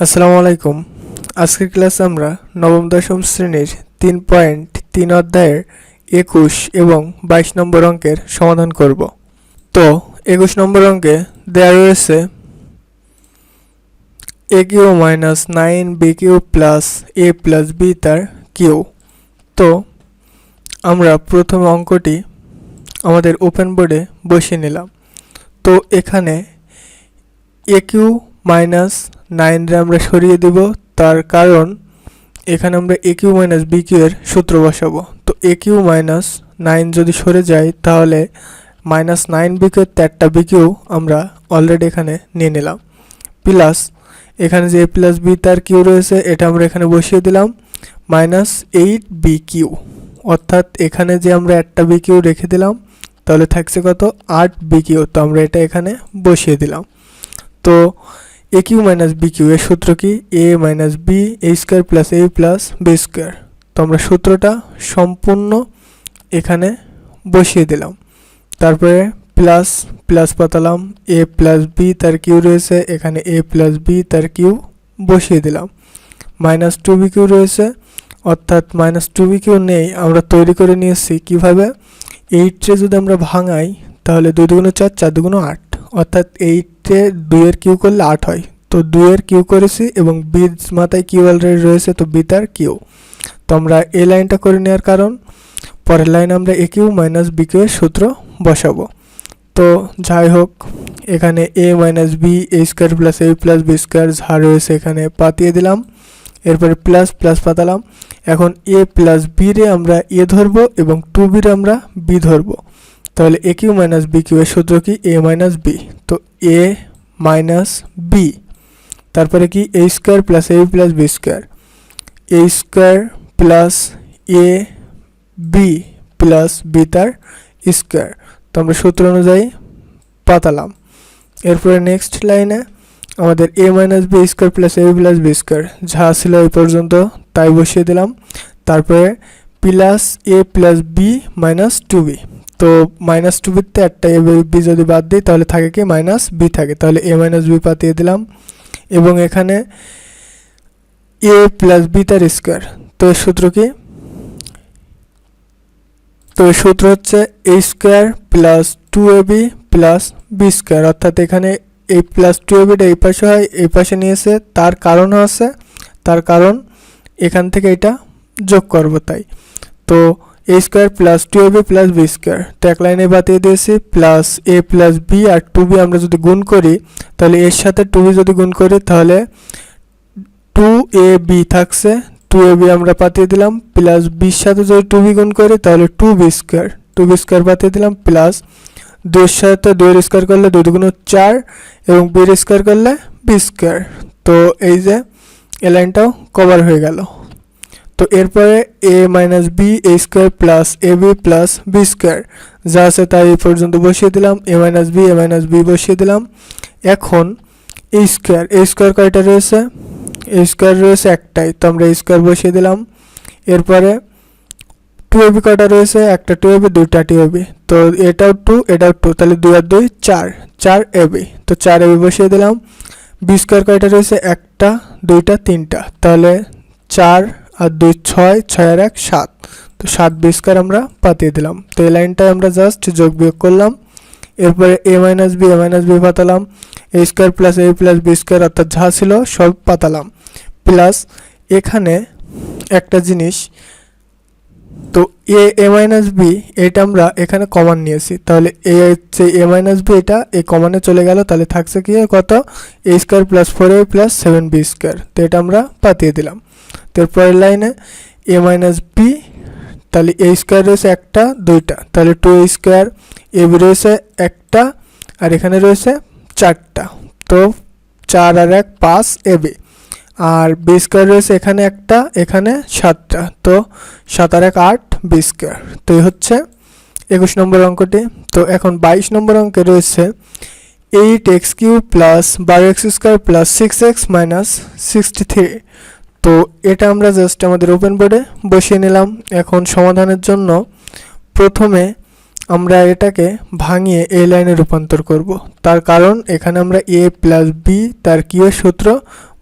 আসসালামু আলাইকুম। আজকের ক্লাসে আমরা নবম, দশম শ্রেণির তিন পয়েন্ট তিন অধ্যায়ের একুশ এবং বাইশ নম্বর অঙ্কের সমাধান করব। তো, একুশ নম্বর অঙ্কে দেওয়া রয়েছে A cube minus nine B cube plus A plus B তার কিউ তো, আমরা প্রথম অঙ্কটি আমাদের ওপেন বোর্ডে বসিয়ে নিলাম। তো, এখানে এ কিউ মাইনাস নাইনরে আমরা সরিয়ে দেব, তার কারণ এখানে আমরা A cube minus B cube এর সূত্র বসাবো। তো এ কিউ মাইনাস নাইন যদি সরে যায়, তাহলে মাইনাস নাইন বি কিউ চারটা বি কিউ আমরা অলরেডি এখানে নিয়ে নিলাম। প্লাস এখানে যে এ প্লাস বি তার কিউ রয়েছে, এটা আমরা এখানে বসিয়ে দিলাম মাইনাস এইট বি কিউ অর্থাৎ এখানে যে আমরা একটা বি কিউ রেখে দিলাম, তাহলে থাকছে কত? আট বি কিউ তো আমরা এটা এখানে বসিয়ে দিলাম। তো A cube minus B cube এর সূত্র কি? A minus B A square plus A plus B square তো আমরা সূত্রটা সম্পূর্ণ এখানে বসিয়ে দিলাম। তারপরে প্লাস প্লাস পাতালাম। এ প্লাস বি তার কিউ রয়েছে। এখানে এ প্লাস বি তার কিউ বসিয়ে দিলাম। মাইনাস টু বি কিউ রয়েছে। অর্থাৎ মাইনাস টু বি কিউ নেই। আমরা তৈরি করে নিয়েছি কীভাবে? এইটে যদি আমরা ভাঙাই, তাহলে দুই দুগুণ চার চার দুগুণ আট। অর্থাৎ এইটে দুইয়ের কিউ করলে আট হয়। তো দুইয়ের কিউ করেছি এবং বির মাথায় কিউ অলরেডি রয়েছে, তো বি তার কিউ। তো আমরা এই লাইনটা করে নেওয়ার কারণ, পরের লাইন আমরা A cube minus B cube এর সূত্র বসাবো। তো যাই হোক, এখানে A minus B, A square plus A plus B square যা রয়েছে এখানে পাতিয়ে দিলাম। এরপরে প্লাস প্লাস পাতালাম। এখন এ প্লাস বি রে আমরা এ ধরবো এবং টু বি রে আমরা বি ধরবো। তাহলে A cube minus B cube এর সূত্র কি? এ মাইনাস বি তো এ মাইনাস বি তারপরে কি? A square plus A plus B square A square plus A B plus B তার স্কোয়ার তো আমরা সূত্র অনুযায়ী পাতালাম। এরপরে নেক্সট লাইনে আমাদের A minus B square plus A plus B square যা ছিল এই পর্যন্ত, তাই বসিয়ে দিলাম। তারপরে plus A plus B minus two B তো মাইনাস টু বিতে একটা এ বি যদি বাদ দিই, তাহলে থাকে কি মাইনাস বি থাকে। তাহলে এ মাইনাস বি পাতিয়ে দিলাম। এবং এখানে এ প্লাস বি তার স্কোয়ার তো এর সূত্র কি? তো এর সূত্র হচ্ছে A square plus two A B plus B square অর্থাৎ এখানে এই প্লাস টু এ বিটা এই পাশে হয়, এই পাশে নিয়েছে। তার কারণ আছে। তার কারণ এখান থেকে এটা যোগ করব তাই। তো A square plus two A B plus B square তো এক লাইনে বাতিয়ে দিয়েছি প্লাস এ প্লাস বি আর টু বি আমরা যদি গুণ করি, তাহলে এর সাথে টু বি যদি গুণ করি, তাহলে টু এ বি থাকছে। টু এ বি আমরা পাতিয়ে দিলাম প্লাস বির সাথে যদি টু বি গুণ করি, তাহলে two B square two B square পাতিয়ে দিলাম প্লাস দুইয়ের সাথে দুইয়ের স্কোয়ার করলে দুই দুগুণ চার এবং বির স্কোয়ার করলে বি স্কোয়ার তো এই যে এ লাইনটাও কভার হয়ে গেল। তো এরপরে A minus B A square plus A B plus B square যা আছে তাই এই পর্যন্ত বসিয়ে দিলাম। A minus B A minus B বসিয়ে দিলাম। এখন এ স্কোয়ার এ স্কোয়ার কয়টা রয়েছে? এ স্কোয়ার রয়েছে একটাই, তো আমরা স্কোয়ার বসিয়ে দিলাম। এরপরে টু এবি কয়টা রয়েছে? একটা টু এবি দুইটা টু এবি তো এটাও টু এটাও টু তাহলে দুই আর দুই, চার। চার এবি তো চার এবি বসিয়ে দিলাম। বি স্কোয়ার কয়টা রয়েছে? একটা, দুইটা, তিনটা। তাহলে চার আর দুই ছয় ছয় আর এক, সাত। তো সাত বি স্কোয়ার আমরা পাতিয়ে দিলাম। তো এই লাইনটায় আমরা জাস্ট যোগ বিয়োগ করলাম। এরপরে A minus B A minus B পাতালাম। A square plus A plus B square অর্থাৎ যা ছিল সব পাতালাম। প্লাস এখানে একটা জিনিস, তো এ এ মাইনাস বি এটা আমরা এখানে কমন নিয়েছি। তাহলে এ হচ্ছে এ মাইনাস বি এটা এই কমনে চলে গেল। তাহলে থাকছে কি, কত? A square plus four A plus seven B square তো এটা আমরা পাতিয়ে দিলাম। তো পরের লাইনে এ মাইনাস বি তাহলে এ স্কোয়ার রয়েছে একটা, দুইটা। তাহলে two A square A B রয়েছে একটা, আর এখানে রয়েছে চারটা। তো চার আর এক পাঁচ এ বি আর বি স্কোয়ার রয়েছে এখানে একটা, এখানে সাতটা। তো সাত আর এক আট বি স্কোয়ার তো এই হচ্ছে একুশ নম্বর অঙ্কটি। তো এখন বাইশ নম্বর অঙ্কে রয়েছে এইট এক্স কিউ প্লাস বারো X square plus six X minus sixty three তো এটা আমরা জাস্ট আমাদের ওপেন বোর্ডে বসিয়ে নিলাম। এখন সমাধানের জন্য প্রথমে আমরা এটাকে ভাঙিয়ে এই লাইনে রূপান্তর করব। তার কারণ এখানে আমরা এ প্লাস বি তার কিউ সূত্র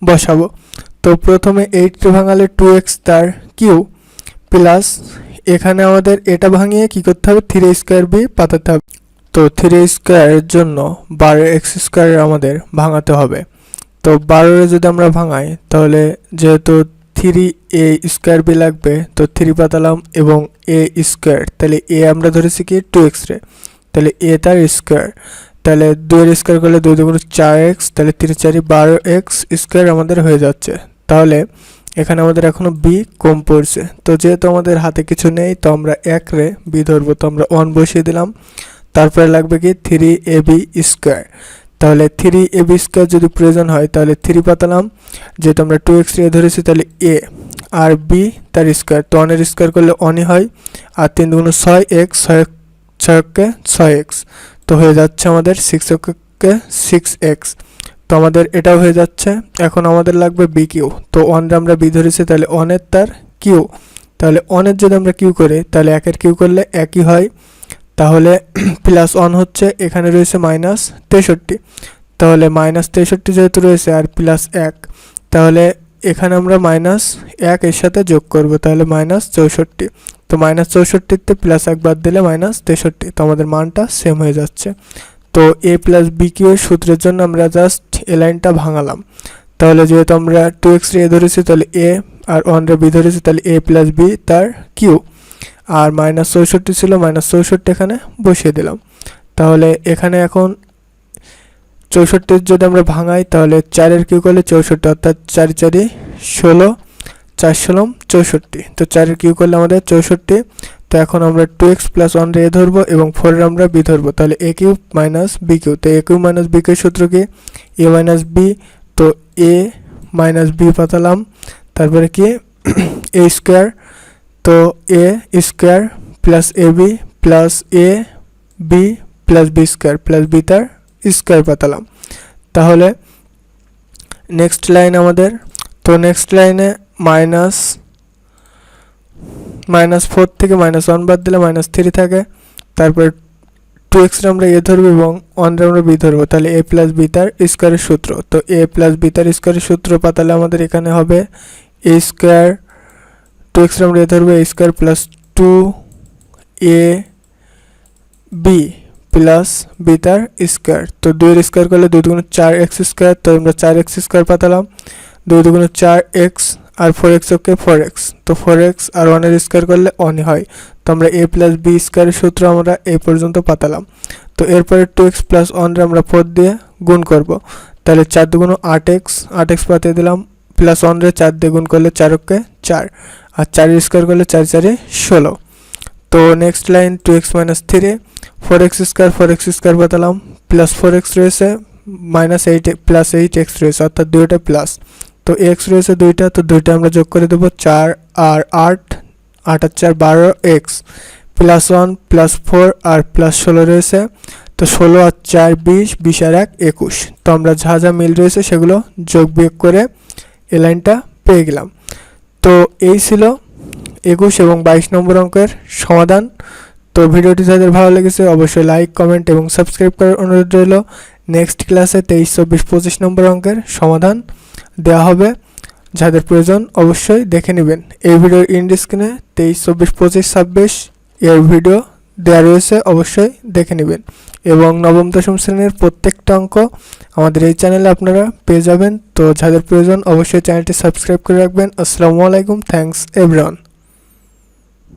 বসাবো। তো প্রথমে এইটকে ভাঙালে টু এক্স তার কিউ প্লাস এখানে আমাদের এটা ভাঙিয়ে কি করতে হবে? থ্রি স্কোয়ার বি পাতাতে হবে। তো থ্রি স্কোয়ারের জন্য বারো এক্স স্কোয়ার আমাদের ভাঙাতে হবে। তো বারোরে যদি আমরা ভাঙাই, তাহলে যেহেতু থ্রি এ স্কোয়ার বি লাগবে, তো থ্রি পাতালাম এবং এ স্কোয়ার তাহলে এ আমরা ধরেছি কি টু এক্স রে, তাহলে এ তার স্কোয়ার তাহলে দুইয়ের স্কোয়ার করলে দুই দুগুণ চার এক্স তাহলে তিন চারি বারো এক্স স্কোয়ার আমাদের হয়ে যাচ্ছে। তাহলে এখানে আমাদের এখনও বি কম পড়ছে। তো যেহেতু আমাদের হাতে কিছু নেই, তো আমরা এক রে বি ধরবো, তো আমরা ওয়ান বসিয়ে দিলাম। তারপরে লাগবে কি থ্রি এ বি স্কোয়ার তাহলে থ্রি এ বি স্কোয়ার যদি প্রয়োজন হয়, তাহলে থ্রি পাতালাম, যেহেতু আমরা টু এক্স এ ধরেছি, তাহলে এ আর বি তার স্কোয়ার তো অনের স্কোয়ার করলে অনই হয়, আর তিন দুগুণ ছয় এক্স ছয় ছয়কে ছয় এক্স তো হয়ে যাচ্ছে আমাদের সিক্স কে সিক্স এক্স তো আমাদের এটাও হয়ে যাচ্ছে, এখন আমাদের লাগবে বি কিউ। তো ওয়ানরে আমরা বি ধরেছি, তাহলে অনের তার কিউ। তাহলে অনের যদি আমরা কিউ করি, তাহলে একের কিউ করলে একই হয় তাহলে প্লাস ওয়ান হচ্ছে এখানে রয়েছে মাইনাস তেষট্টি। তাহলে মাইনাস তেষট্টি যেহেতু রয়েছে আর প্লাস এক, তাহলে এখানে আমরা মাইনাস এক এর সাথে যোগ করব, তাহলে মাইনাস চৌষট্টি। তো মাইনাস চৌষট্টিতে প্লাস এক বাদ দিলে মাইনাস তেষট্টি। তো আমাদের মানটা সেম হয়ে যাচ্ছে। তো এ প্লাস বি কিউ সূত্রের জন্য আমরা জাস্ট এ লাইনটা ভাঙালাম। তাহলে যেহেতু আমরা টু এক্স এ ধরেছি, তাহলে এ আর ওয়ান রে বি ধরেছি, তাহলে এ প্লাস বি তার কিউ। আর মাইনাস চৌষট্টি ছিল, মাইনাস চৌষট্টি এখানে বসিয়ে দিলাম। তাহলে এখানে এখন চৌষট্টির যদি আমরা ভাঙাই, তাহলে চারের কিউ করলে চৌষট্টি, অর্থাৎ চারি চারি ষোলো, চার ষোলম চৌষট্টি। তো চারের কিউ করলে আমাদের চৌষট্টি। তো এখন আমরা two x plus one a ধরবো এবং ফোরের আমরা বি ধরবো। তাহলে a cube minus b cube তো a cube minus b cube সূত্র কি? এ মাইনাস বি তো এ মাইনাস বি পাতালাম। তারপরে কি? এ স্কোয়ার তো a square plus a b plus a b plus b square plus b তার স্কোয়ার পাতালাম। তাহলে নেক্সট লাইন আমাদের। তো নেক্সট লাইনে মাইনাস মাইনাস ফোর থেকে মাইনাস ওয়ান বাদ দিলে মাইনাস থ্রি থাকে। তারপরে টু এক্সরে আমরা এ ধরবো এবং ওয়ানরে আমরা বি ধরবো। তাহলে এ প্লাস বি তার স্কোয়ারের সূত্র। তো এ প্লাস বি তার স্কোয়ারের সূত্র পাতালে আমাদের এখানে হবে এ স্কোয়ার টু এক্সরে আমরা এ ধরবো a square plus two a b plus b তার স্কোয়ার তো দুইয়ের স্কোয়ার করলে দুই দুগুণ চার এক্স স্কোয়ার তো আমরা চার এক্স স্কোয়ার পাতালাম। দুই দুগুণ চার এক্স আর four x okay four x তো ফোর এক্স আর ওয়ানের স্কোয়ার করলে অনই হয়। তো আমরা এ প্লাস বি স্কোয়ারের সূত্র আমরা এই পর্যন্ত পাতালাম। তো এরপরে টু এক্স প্লাস ওয়ানরে আমরা ফোর দিয়ে গুণ করব। তাহলে চার দুগুণ আট এক্স আট এক্স পাতিয়ে দিলাম প্লাস ওয়ানরে চার দিয়ে গুণ করলে চার ওকে চার, আর চারের স্কোয়ার করলে চার চারে ষোলো। তো next line two x minus three four x square four x square বাতালাম plus four x রয়েছে minus eight plus eight x রয়েছে, অর্থাৎ দুইটা প্লাস তো এক্স রয়েছে দুইটা, তো দুইটা আমরা যোগ করে দেবো চার আর আট আট আর চার বারো x plus one plus four আর প্লাস ষোলো রয়েছে, তো ষোলো আর চার বিশ বিশ আর এক একুশ। তো আমরা যা যা মিল রয়েছে সেগুলো যোগ বিয়োগ করে এ লাইনটা পেয়ে গেলাম। তো এই ছিল একুশ এবং বাইশ নম্বর অঙ্কের সমাধান। তো ভিডিওটি যাদের ভালো লেগেছে অবশ্যই লাইক, কমেন্ট এবং সাবস্ক্রাইব করার অনুরোধ রইল। নেক্সট ক্লাসে তেইশ, চব্বিশ, পঁচিশ নম্বর অঙ্কের সমাধান দেওয়া হবে। যাদের প্রয়োজন অবশ্যই দেখে নেবেন। এই ভিডিওর ইন্ড স্ক্রিনে তেইশ, চব্বিশ, পঁচিশ, ছাব্বিশ এর ভিডিও দেওয়া রয়েছে, অবশ্যই দেখে নেবেন। এবং নবম, দশম শ্রেণির প্রত্যেকটা অঙ্ক আমাদের এই চ্যানেলে আপনারা পেয়ে যাবেন। তো যাদের প্রয়োজন, অবশ্যই চ্যানেলটি সাবস্ক্রাইব করে রাখবেন। আসসালামু আলাইকুম থ্যাংকস এভরিওয়ান।